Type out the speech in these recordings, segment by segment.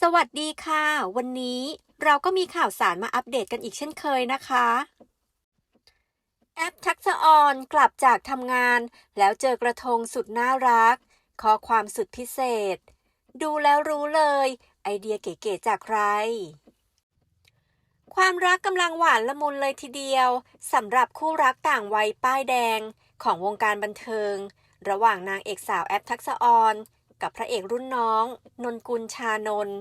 สวัสดีค่ะ วันนี้เราก็มีข่าวสารมาอัปเดตกันอีกเช่นเคยนะคะ แอปทักษะออนกลับจากทำงาน แล้วเจอกระทงสุดน่ารัก ข้อความสุดพิเศษ ดูแล้วรู้เลย ไอเดียเก๋ๆจากใคร ความรักกำลังหวานละมุนเลยทีเดียวสำหรับคู่รักต่างวัยป้ายแดงของวงการบันเทิง ระหว่างนางเอกสาวแอปทักษะออน กับพระเอกรุ่นน้อง นนกุลชานนท์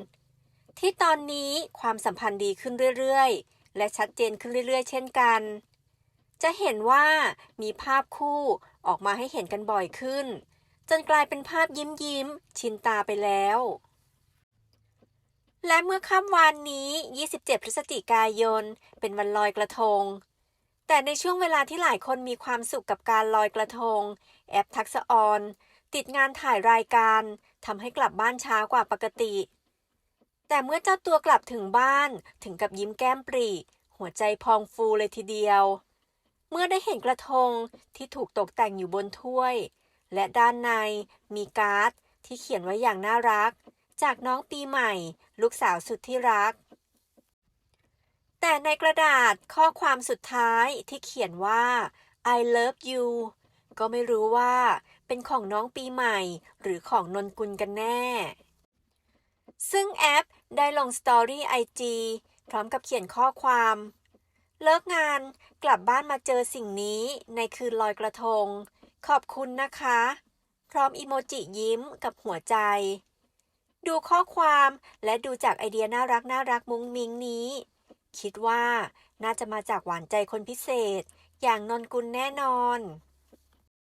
ที่ตอนนี้ความสัมพันธ์ดีขึ้นเรื่อยๆ และชัดเจนขึ้นเรื่อยๆ เช่นกัน จะเห็นว่ามีภาพคู่ออกมาให้เห็นกันบ่อยขึ้น จนกลายเป็นภาพยิ้มยิ้มๆชินตาไปแล้ว และเมื่อค่ำวานนี้ 27 พฤศจิกายน เป็นวันลอยกระทง แต่ในช่วงเวลาที่หลายคนมีความสุขกับการลอยกระทง แอปทักษออน ติดงานถ่ายรายการทำให้กลับบ้านช้ากว่าปกติ แต่เมื่อเจ้าตัวกลับถึงบ้านถึงกับยิ้มแก้มปรี หัวใจพองฟูเลยทีเดียว เมื่อได้เห็นกระทงที่ถูกตกแต่งอยู่บนถ้วย และด้านในมีการ์ดที่เขียนไว้อย่างน่ารัก จากน้องปีใหม่ ลูกสาวสุดที่รัก แต่ในกระดาษข้อความสุดท้ายที่เขียนว่า I love you ก็ไม่รู้ว่าเป็นของน้องปีใหม่ หรือของนนกุลกันแน่ ซึ่งแอปได้ลงสตอรี่ไอจีพร้อมกับเขียนข้อความ เลิกงานกลับบ้านมาเจอสิ่งนี้ในคืนลอยกระทง ขอบคุณนะคะ พร้อมอีโมจิยิ้มกับหัวใจ ดูข้อความและดูจากไอเดียน่ารักน่ารักมุ้งมิ้งนี้ คิดว่าน่าจะมาจากหวานใจคนพิเศษ อย่างนนกุลแน่นอน